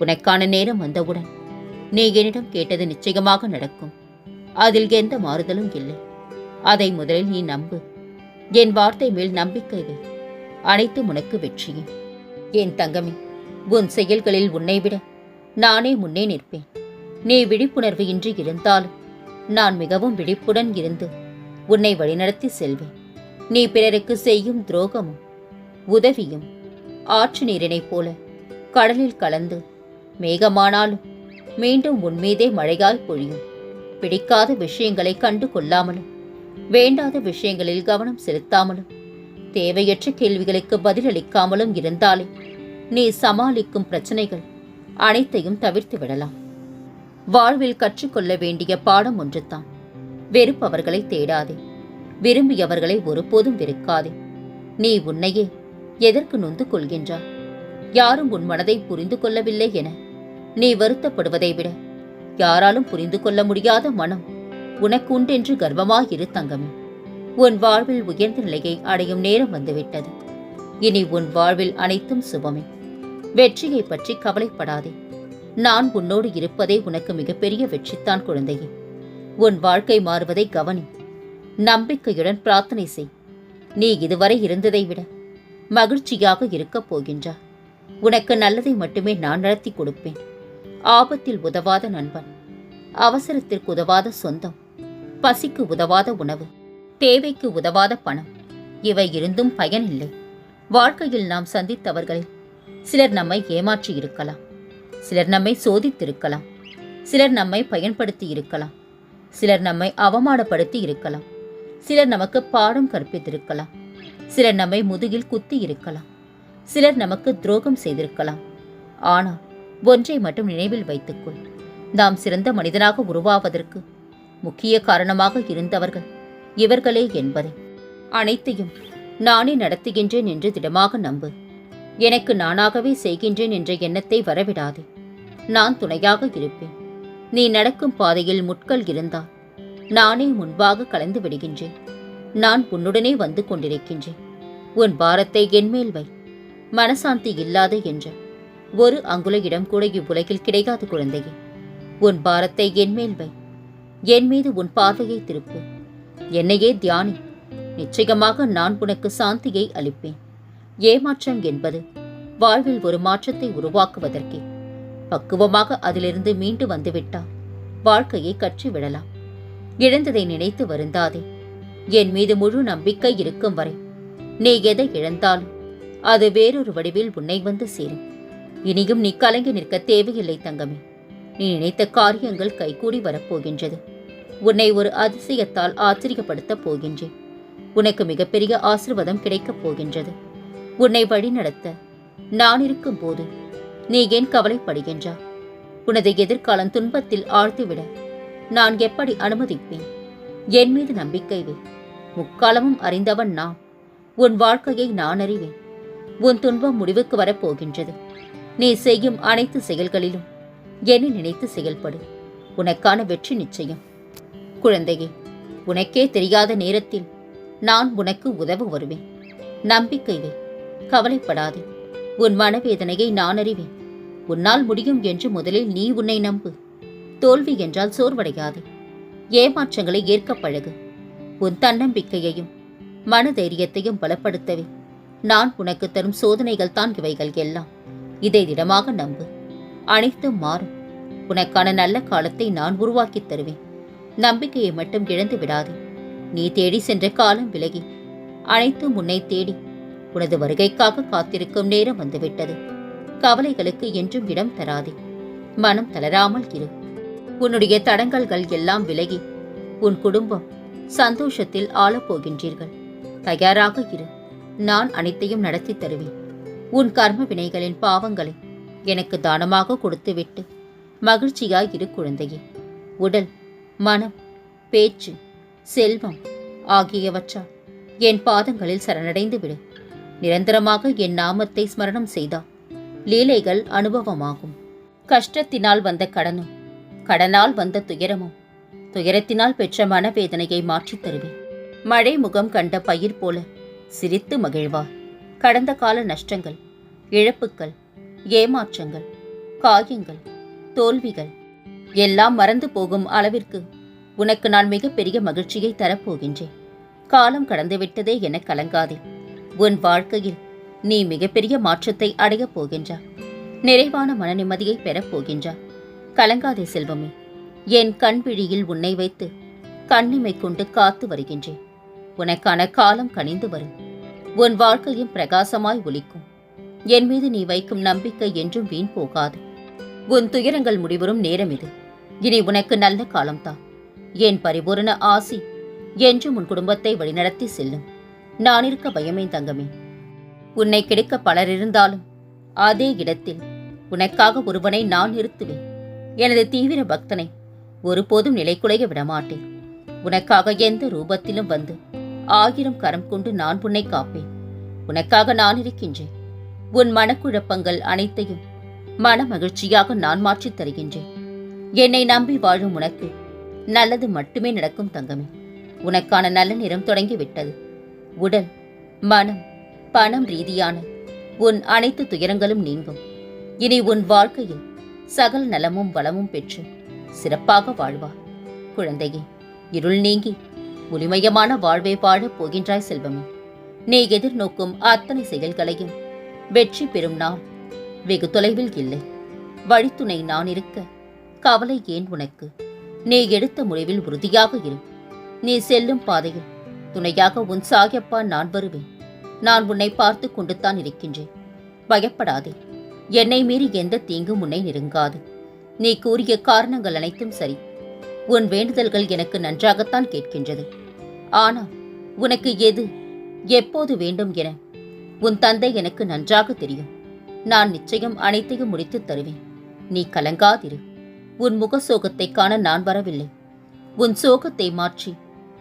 உனக்கான நேரம் வந்தவுடன் நீ என்னிடம் கேட்டது நிச்சயமாக நடக்கும். அதில் எந்த மாறுதலும் இல்லை. அதை முதலில் நீ நம்பு. என் வார்த்தை மேல் நம்பிக்கை வை. அனைத்தும் உனக்கு வெற்றியே. என் தங்கமே உன் செயல்களில் உன்னை விட நானே முன்னே நிற்பேன். நீ விழிப்புணர்வு இன்றி இருந்தாலும் நான் மிகவும் விழிப்புடன் இருந்து உன்னை வழிநடத்தி செல்வேன். நீ பிறருக்கு செய்யும் துரோகமும் உதவியும் ஆற்று நீரினைப் போல கடலில் கலந்து மேகமானாலும் மீண்டும் உன்மீதே மழையாய் பொழியும். பிடிக்காத விஷயங்களை கண்டு கொள்ளாமலும் வேண்டாத விஷயங்களில் கவனம் செலுத்தாமலும் தேவையற்ற கேள்விகளுக்கு பதிலளிக்காமலும் இருந்தாலே நீ சமாளிக்கும் பிரச்சனைகள் அனைத்தையும் தவிர்த்து விடலாம். வாழ்வில் கற்றுக்கொள்ள வேண்டிய பாடம் ஒன்றுதான். வெறுப்பவர்களை தேடாதே. விரும்பியவர்களை ஒருபோதும் வெறுக்காதே. நீ உன்னையே எதற்கு நொந்து கொள்கின்றாய்? யாரும் உன் மனதை புரிந்து கொள்ளவில்லை என நீ வருத்தப்படுவதை விட யாராலும் புரிந்து கொள்ள முடியாத மனம் உனக்கு உண்டென்று கர்வமாயிரு தங்கமே. உன் வாழ்வில் உயர்ந்த நிலையை அடையும் நேரம் வந்துவிட்டது. இனி உன் வாழ்வில் அனைத்தும் சுபமே. வெற்றியை பற்றி கவலைப்படாதே. நான் உன்னோடு இருப்பதே உனக்கு மிகப்பெரிய வெற்றித்தான் குழந்தையே. உன் வாழ்க்கை மாறுவதை கவனி. நம்பிக்கையுடன் பிரார்த்தனை செய். நீ இதுவரை இருந்ததை விட மகிழ்ச்சியாக இருக்கப் போகின்றாய். உனக்கு நல்லதை மட்டுமே நான் நடத்தி கொடுப்பேன். ஆபத்தில் உதவாத நண்பன் அவசரத்திற்கு உதவாத சொந்தம் பசிக்கு உதவாத உணவு தேவைக்கு உதவாத பணம் இவை இருந்தும் பயனில்லை. வாழ்க்கையில் நாம் சந்தித்தவர்களில் சிலர் நம்மை ஏமாற்றி இருக்கலாம் சிலர் நம்மை சோதித்திருக்கலாம் சிலர் நம்மை பயன்படுத்தி இருக்கலாம் சிலர் நம்மை அவமானப்படுத்தி இருக்கலாம் சிலர் நமக்கு பாடம் கற்பித்திருக்கலாம் சிலர் நம்மை முதுகில் குத்தி இருக்கலாம் சிலர் நமக்கு துரோகம் செய்திருக்கலாம். ஆனால் ஒன்றை மட்டும் நினைவில் வைத்துக்கொள். நாம் சிறந்த மனிதனாக உருவாவதற்கு முக்கிய காரணமாக இருந்தவர்கள் இவர்களே என்பதை அனைத்தையும் நானே நடத்துகின்றேன் என்று திடமாக நம்பு. எனக்கு நானாகவே செய்கின்றேன் என்ற எண்ணத்தை வரவிடாதே. நான் துணையாக இருப்பேன். நீ நடக்கும் பாதையில் முட்கள் இருந்தால் நானே முன்பாக கலந்து விடுகின்றேன். நான் உன்னுடனே வந்து கொண்டிருக்கின்றேன். உன் பாரத்தை என்மேல் வை. மனசாந்தி இல்லாத என்ற ஒரு அங்குல இடம் கூட இவ்வுலகில் கிடைக்காது குழந்தையே. உன் பாரத்தை என்மேல் வை. என் மீது உன் பார்வையை திருப்பு. என்னையே தியானி. நிச்சயமாக நான் உனக்கு சாந்தியை அளிப்பேன். ஏமாற்றம் என்பது வாழ்வில் ஒரு மாற்றத்தை உருவாக்குவதற்கே. பக்குவமாக அதிலிருந்து மீண்டு வந்துவிட்டால் வாழ்க்கையை கற்றுவிடலாம். இழந்ததை நினைத்து வருந்தாதே. என் மீது முழு நம்பிக்கை இருக்கும் வரை நீ எதை இழந்தாலும் அது வேறொரு வடிவில் உன்னை வந்து சேரும். இனியும் நீ கலங்கி நிற்க தேவையில்லை தங்கமே. நீ நினைத்த காரியங்கள் கைகூடி வரப்போகின்றது. உன்னை ஒரு அதிசயத்தால் ஆச்சரியப்படுத்தப் போகின்றேன். உனக்கு மிகப்பெரிய ஆசிர்வாதம் கிடைக்கப் போகின்றது. உன்னை வழிநடத்த நான் இருக்கும் போது நீ ஏன் கவலைப்படுகின்றா? உனது எதிர்காலம் துன்பத்தில் ஆழ்த்துவிட நான் எப்படி அனுமதிப்பேன்? என் மீது நம்பிக்கை வே. முக்காலமும் அறிந்தவன் நான். உன் வாழ்க்கையை நான் அறிவேன். உன் துன்பம் முடிவுக்கு வரப்போகின்றது. நீ செய்யும் அனைத்து செயல்களிலும் என்னை நினைத்து செயல்படு. உனக்கான வெற்றி நிச்சயம். குழந்தையே உனக்கே தெரியாத நேரத்தில் நான் உனக்கு உதவ வருவேன். நம்பிக்கை வை கவலைப்படாதே. உன் மனவேதனையை நான் அறிவேன். உன்னால் முடியும் என்று முதலில் நீ உன்னை நம்பு. தோல்வி என்றால் சோர்வடையாதே. ஏமாற்றங்களை ஏற்க பழகு. உன் தன்னம்பிக்கையையும் மனதைரியத்தையும் பலப்படுத்தவே. நான் உனக்கு தரும் சோதனைகள் தான் இவைகள் எல்லாம். இதை திடமாக நம்பு. அனைத்தும் மாறும். உனக்கான நல்ல காலத்தை நான் உருவாக்கித் தருவேன். நம்பிக்கையை மட்டும் இழந்து விடாதே. நீ தேடி சென்ற காலம் விலகி. அனைத்தும் உன்னை தேடி. உனது வருகைக்காக காத்திருக்கும் நேரம் வந்துவிட்டது. கவலைகளுக்கு என்றும் இடம் தராதே. மனம் தளராமல் இரு. உன்னுடைய தடங்கல்கள் எல்லாம் விலகி. உன் குடும்பம் சந்தோஷத்தில் ஆளப்போகின்றீர்கள். தயாராக இரு. நான் அனைத்தையும் நடத்தி தருவேன். உன் கர்ம வினைகளின் பாவங்களை எனக்கு தானமாக கொடுத்துவிட்டு மகிழ்ச்சியாய் இரு குழந்தையே. உடல் மனம் பேச்சு செல்வம் ஆகியவற்றால் என் பாதங்களில் சரணடைந்து விடு நிரந்தரமாக என் நாமத்தை ஸ்மரணம் செய்தால் லீலைகள் அனுபவமாகும். கஷ்டத்தினால் வந்த கடனும் கடனால் வந்த துயரமும் துயரத்தினால் பெற்ற மனவேதனையை மாற்றித் தருவேன். மழை முகம் கண்ட பயிர் போல சிரித்து மகிழ்வார் கடந்த கால நஷ்டங்கள் இழப்புக்கள் ஏமாற்றங்கள் காயங்கள் தோல்விகள் எல்லாம் மறந்து போகும் அளவிற்கு உனக்கு நான் மிகப்பெரிய மகிழ்ச்சியை தரப்போகின்றேன். காலம் கடந்துவிட்டதே என கலங்காதே. உன் வாழ்க்கையில் நீ மிகப்பெரிய மாற்றத்தை அடையப் போகின்றாய் நிறைவான மன நிம்மதியை பெறப் போகின்றாய் கலங்காதே செல்வமே. என் கண் விழியில் உன்னை வைத்து கண்ணிமை கொண்டு காத்து வருகின்றேன். உனக்கான காலம் கனிந்து வரும். உன் வாழ்க்கையும் பிரகாசமாய் ஒலிக்கும். என் மீது நீ வைக்கும் நம்பிக்கை என்றும் வீண் போகாது. உன் துயரங்கள் முடிவரும் நேரம் இது. இனி உனக்கு நல்ல காலம்தான். என் பரிபூரண ஆசி என்றும் உன் குடும்பத்தை வழிநடத்தி செல்லும். நான் இருக்க பயமே தங்கமே. உன்னை கிடைக்க பலர் இருந்தாலும் அதே இடத்தில் உனக்காக ஒருவனை நான் நிறுத்துவேன். எனது தீவிர பக்தனை ஒருபோதும் நிலைக்குலைய விடமாட்டேன். உனக்காக எந்த ரூபத்திலும் வந்து ஆயிரம் கரம் கொண்டு நான் உன்னை காப்பேன். உனக்காக நான் இருக்கின்றேன். உன் மனக்குழப்பங்கள் அனைத்தையும் மன மகிழ்ச்சியாக நான் மாற்றித் தருகின்றேன். என்னை நம்பி வாழும் உனக்கு நல்லது மட்டுமே நடக்கும் தங்கமே. உனக்கான நல்ல நிறம் தொடங்கிவிட்டது. உடல் மனம் பணம் ரீதியான உன் அனைத்து துயரங்களும் நீங்கும். இனி உன் வாழ்க்கையில் சகல் நலமும் வளமும் பெற்று சிறப்பாக வாழ்வார் குழந்தையே இருள் நீங்கி ஒளிமயமான வாழ்வை வாழப் போகின்றாய் செல்வமே. நீ எதிர்நோக்கும் அத்தனை செயல்களையும் வெற்றி பெறும் நாள் வெகு தொலைவில் இல்லை. வழித்துணை நான் இருக்க. கவலை ஏன் உனக்கு? நீ எடுத்த முடிவில் உறுதியாக இரு. நீ செல்லும் பாதையில் துணையாக உன் சாயப்பா நான் வருவேன். நான் உன்னை பார்த்து கொண்டுத்தான் இருக்கின்றேன். பயப்படாதே. என்னை மீறி எந்த தீங்கும் உன்னை நெருங்காது. நீ கூறிய காரணங்கள் அனைத்தும் சரி. உன் வேண்டுதல்கள் எனக்கு நன்றாகத்தான் கேட்கின்றது. ஆனால் உனக்கு எது எப்போது வேண்டும் என உன் தந்தை எனக்கு நன்றாக தெரியும். நான் நிச்சயம் அனைத்தையும் முடித்துத் தருவேன். நீ கலங்காதிரு. உன் முக சோகத்தை காண நான் வரவில்லை. உன் சோகத்தை மாற்றி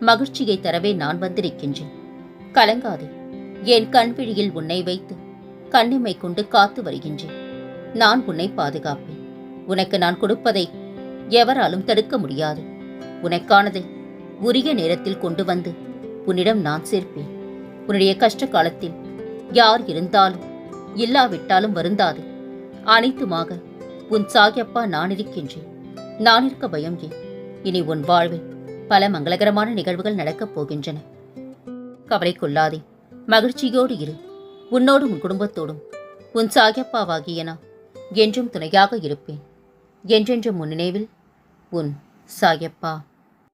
மகிழ்ச்சியை தரவே நான் வந்திருக்கின்றேன். கலங்காதே. என் கண்விழியில் உன்னை வைத்து கண்ணிமை கொண்டு காத்து வருகின்றேன். நான் உன்னை பாதுகாப்பேன். உனக்கு நான் கொடுப்பதை எவராலும் தடுக்க முடியாது. உனக்கானதை உரிய நேரத்தில் கொண்டு வந்து உன்னிடம் நான் சேர்ப்பேன். உன்னுடைய கஷ்ட காலத்தில் யார் இருந்தாலும் இல்லாவிட்டாலும் வருந்தாது. அனைத்துமாக உன் சாகியப்பா நான் இருக்கின்றேன். நான் இருக்க பயம் ஏன்? இனி உன் வாழ்வில் பல மங்களகரமான நிகழ்வுகள் நடக்கப் போகின்றன. கவலை கொள்ளாதே. மகிழ்ச்சியோடு இரு. உன்னோடு உன் குடும்பத்தோடும். உன் சாகியப்பாவாகிய நான் என்றும் துணையாக இருப்பேன். என்றென்றும் உன் நினைவில் உன் சாயப்பா